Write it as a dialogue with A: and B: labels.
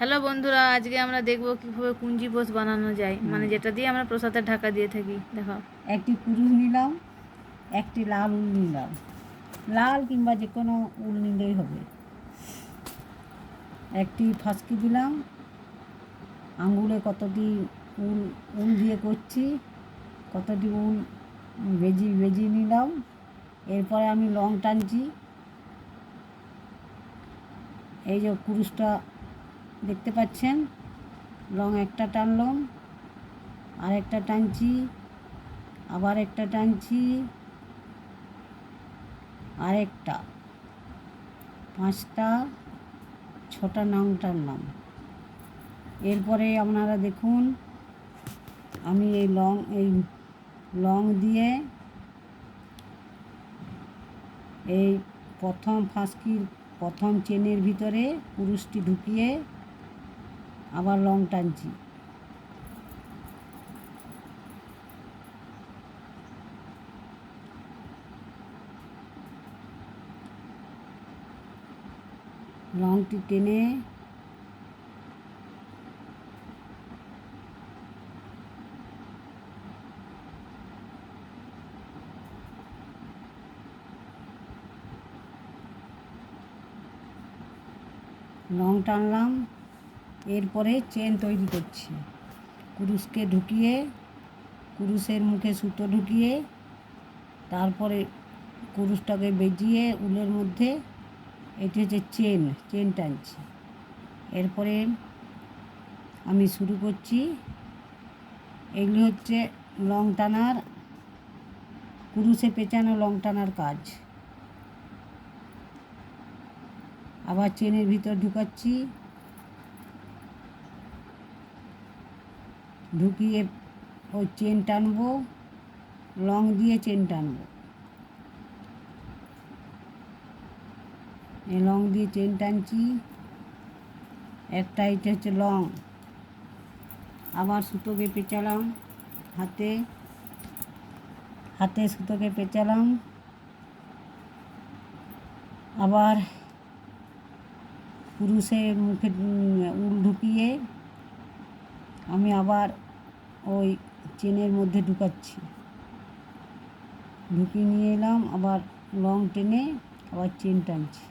A: Hello বন্ধুরা আজকে আমরা দেখব কীভাবে কুঞ্জি বোস বানানো যায়। মানে যেটা দিয়ে আমরা প্রসাদের ঢাকা দিয়ে থাকি দেখো।
B: একটি কুরুশ নিলাম একটি লাল উল নিলাম। লাল কিংবা যে কোনো উল নিলেই হবে। একটি ফাঁসকি দিলাম। আঙুলে কতটি উল উল দিয়ে করছি কতটি উল বেজি বেজি নিলাম। এরপরে আমি লং টানছি। এই যে কুরুশটা দেখতে পাচ্ছেন? লং একটা টানলাম আর একটা টানছি, আবার একটা টানছি, আরেকটা। পাঁচটা, ছটা নং টানলাম। এরপরে আপনারা দেখুন, আমি এই লং এই লং দিয়ে এই প্রথম ফাঁসকির প্রথম চেনের ভিতরে পুরুষটি ঢুকিয়ে আবার লং টানছি। লংটি টেনে লং টানলাম। এরপরে চেন তৈরি করছি। কুরুশকে ঢুকিয়ে, কুরুশের মুখে সুতো ঢুকিয়ে, তারপরে কুরুশটাকে বেজিয়ে উলের মধ্যে, এটি হচ্ছে চেন চেন টানছি। এরপরে আমি শুরু করছি। এগুলি হচ্ছে লং টানার, কুরুশে পেঁচানো লং টানার কাজ। আবার চেনের ভিতর ঢুকাচ্ছি। ঢুকিয়ে ওই চেন টানবো লং দিয়ে চেন টানবো। এই লং দিয়ে চেন টানছি, একটা এটা হচ্ছে লং আবার সুতোকে পেঁচালাম হাতে হাতে সুতোকে পেঁচালাম আবার পুরুষের মুখে উল ঢুকিয়ে আমি আবার ওই চেনের মধ্যে ঢুকাচ্ছি। ঢুকিয়ে নিয়ে এলাম, আবার লং টেনে আবার চেন টানছি।